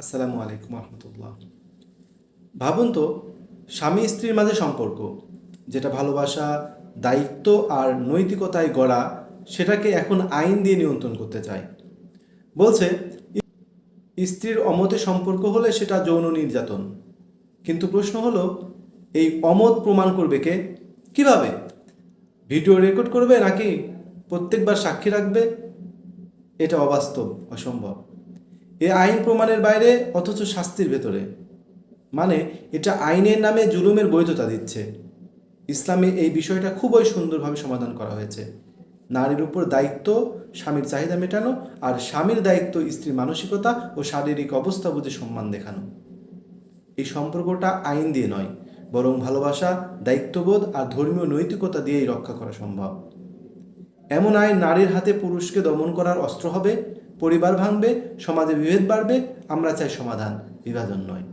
আসসালামু আলাইকুম রহমতুল্লাহ। ভাবুন তো, স্বামী স্ত্রীর মাঝে সম্পর্ক, যেটা ভালোবাসা, দায়িত্ব আর নৈতিকতায় গড়া, সেটাকে এখন আইন দিয়ে নিয়ন্ত্রণ করতে চায়। বলছে, স্ত্রীর অমতে সম্পর্ক হলে সেটা যৌন নির্যাতন। কিন্তু প্রশ্ন হলো, এই অমত প্রমাণ করবে কে? কীভাবে? ভিডিও রেকর্ড করবে নাকি প্রত্যেকবার সাক্ষী রাখবে? এটা অবাস্তব, অসম্ভব। এ আইন প্রমাণের বাইরে, অথচ শাস্তির ভেতরে। মানে এটা আইনের নামে জুলুমের বৈধতা দিচ্ছে। ইসলামে এই বিষয়টা খুবই সুন্দরভাবে সমাধান করা হয়েছে। নারীর উপর দায়িত্ব, স্বামীর চাহিদা মেটানো আর স্বামীর দায়িত্ব, স্ত্রীর মানসিকতা ও শারীরিক অবস্থা বুঝে সম্মান দেখানো। এই সম্পর্কটা আইন দিয়ে নয়, বরং ভালোবাসা, দায়িত্ববোধ আর ধর্মীয় নৈতিকতা দিয়েই রক্ষা করা সম্ভব। এমন আইন নারীর হাতে পুরুষকে দমন করার অস্ত্র হবে পরিবার ভাঙবে সমাজে বিভেদ বাড়বে আমরা চাই সমাধান বিভাজন নয়।